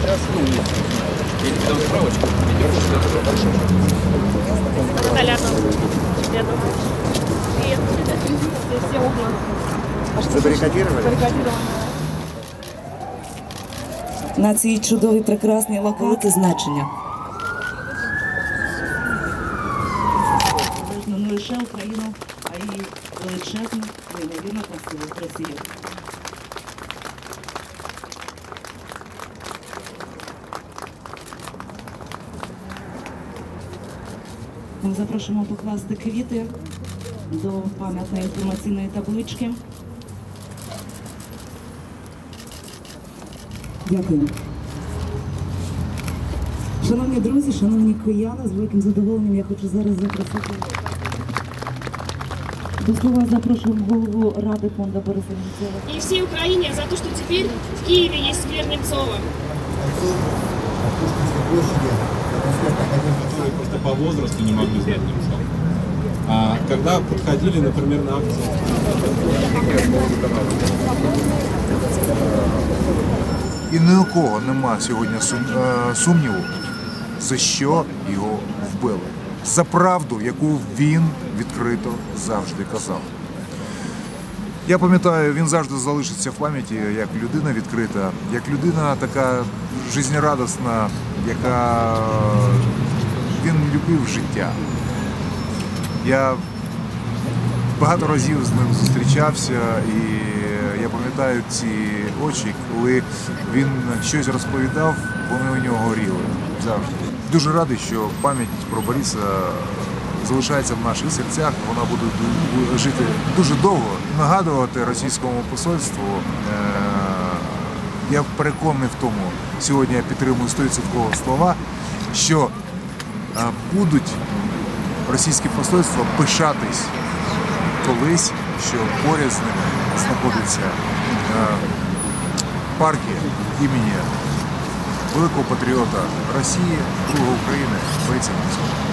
сейчас, ну, я тебе дам справочку, идешь сюда. Толяна. Я думаю. Привет. Здесь все окна. Забаррикадировали? Баррикадированы. на цій чудовій прекрасній локації значення. Не лише Україну, а й величезну неймовірно красиву Росію. Ми запрошуємо покласти квіти до пам'ятної інформаційної таблички. Дякую. Шановні друзі, шановні кияни, з великим задоволенням я хочу зараз запросити. До слова запрошуємо голову Ради фонду Бориса Немцова. И всей Украине за то, что теперь в Киеве есть сквер Немцова. Которые просто по возрасту не могли знать немцов. А когда подходили, например, на акцию, І ні у кого нема сьогодні е, сумніву, за що його вбили. За правду, яку він відкрито завжди казав. Я пам'ятаю, він завжди залишиться в пам'яті як людина відкрита, як людина така жизнерадісна, яка він любив життя. Я багато разів з ним зустрічався, і я пам'ятаю ці очі, коли він щось розповідав, вони у нього горіли завжди. Дуже радий, що пам'ять про Бориса залишається в наших серцях. Вона буде жити дуже довго, нагадувати російському посольству. е, Я переконаний в тому, сьогодні я підтримую 100% слова, що е, будуть російські посольства пишатись колись, що поряд з ними знаходиться е, партія імені великого патріота Росії, друга України, Немцова.